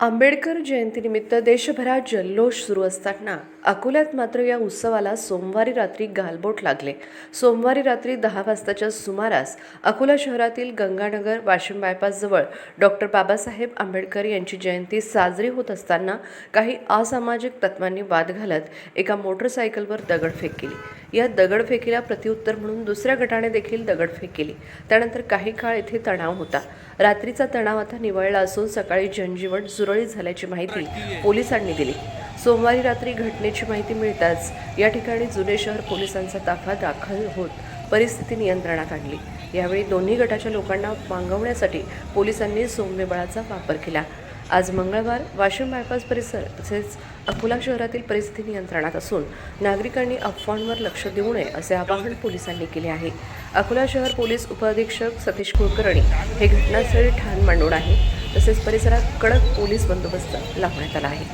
आंबेडकर जयंतीनिमित्त देशभरात जल्लोष सुरू असताना अकोल्यात मात्र या उत्सवाला सोमवारी रात्री गालबोट लागले. सोमवारी रात्री दहा वाजताच्या सुमारास अकोला शहरातील गंगानगर वाशिम बायपासजवळ डॉक्टर बाबासाहेब आंबेडकर यांची जयंती साजरी होत असताना काही असामाजिक तत्वांनी वाद घालत एका मोटरसायकलवर दगडफेक केली. या दगडफेकीला प्रत्युत्तर म्हणून दुसऱ्या गटाने देखील दगडफेक केली. त्यानंतर काही काळ येथे तणाव होता. रात्रीचा तणाव आता निवळला असून सकाळी जनजीवन सुरळीत झाल्याची माहिती पोलिसांनी दिली. सोमवारी रात्री घटनेची माहिती मिळताच या ठिकाणी जुने शहर पोलिसांचा ताफा दाखल होत परिस्थिती नियंत्रणात आणली. यावेळी दोन्ही गटाच्या लोकांना मागवण्यासाठी पोलिसांनी सौम्य बळाचा वापर केला. आज मंगळवार वाशिम बायपास परिसर तसेच अकोला शहरातील परिस्थिती नियंत्रणात असून नागरिकांनी अफवांवर लक्ष देऊ नये असे आवाहन पोलिसांनी केले आहे. अकोला शहर पोलीस उपअधीक्षक सतीश कुलकर्णी. हे घटनास्थळी ठाण मांडून आहे. तसेच परिसरात कडक पोलीस बंदोबस्त लावण्यात आला आहे.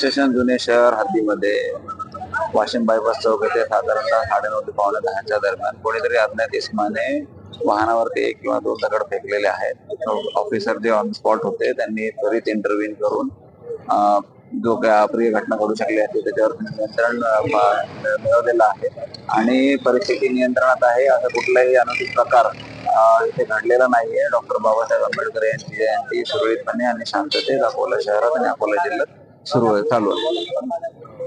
स्टेशन जुने शहर हद्दीमध्ये वाशिम बायपास चौक येथे साधारणतः साडेनऊ ते पावणे दहाच्या दरम्यान कोणीतरी अज्ञात इसमाने वाहनावरती एक किंवा दोन दगड फेकलेले आहेत. ऑफिसर जे ऑन स्पॉट होते त्यांनी त्वरित इंटरव्ह्यू करून जो काय अप्रिय घटना घडू शकली आहेत त्याच्यावर नियंत्रण मिळवलेलं आहे. आणि परिस्थिती नियंत्रणात आहे असं कुठलाही अनुचित प्रकार इथे घडलेला नाहीये. डॉक्टर बाबासाहेब आंबेडकर यांची जयंती सुरळीतपणे आणि शांततेत अकोला शहरात आणि अकोला जिल्ह्यात सुरू आहे चालू आहे.